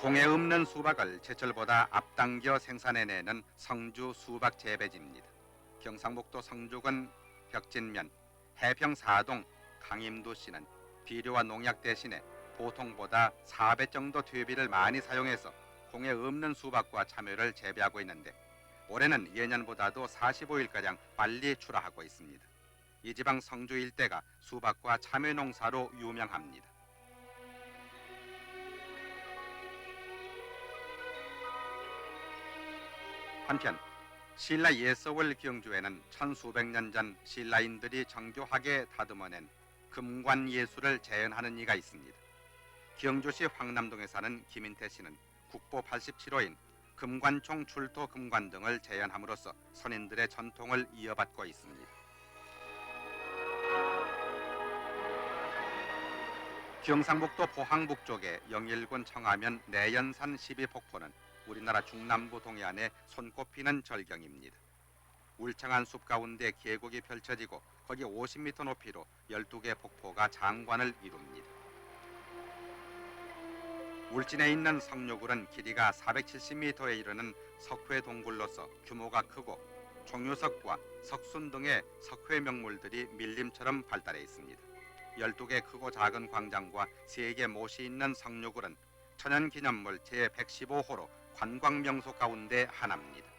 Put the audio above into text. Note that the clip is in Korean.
공해 없는 수박을 제철보다 앞당겨 생산해내는 성주 수박 재배지입니다. 경상북도 성주군 벽진면 해평 사동 강임도 씨는 비료와 농약 대신에 보통보다 4배 정도 퇴비를 많이 사용해서 공해 없는 수박과 참외를 재배하고 있는데 올해는 예년보다도 45일가량 빨리 출하하고 있습니다. 이 지방 성주 일대가 수박과 참외 농사로 유명합니다. 한편 신라 예서월 경주에는 천수백 년 전 신라인들이 정교하게 다듬어낸 금관 예술을 재현하는 이가 있습니다. 경주시 황남동에 사는 김인태 씨는 국보 87호인 금관총 출토 금관 등을 재현함으로써 선인들의 전통을 이어받고 있습니다. 경상북도 포항 북쪽의 영일군 청하면 내연산 12폭포는 우리나라 중남부 동해안의 손꼽히는 절경입니다. 울창한 숲 가운데 계곡이 펼쳐지고 거기 50m 높이로 12개 폭포가 장관을 이룹니다. 울진에 있는 성묘굴은 길이가 470m에 이르는 석회 동굴로서 규모가 크고 종유석과 석순 등의 석회 명물들이 밀림처럼 발달해 있습니다. 12개 크고 작은 광장과 3개 못이 있는 성묘굴은 천연기념물 제115호로 관광 명소 가운데 하나입니다.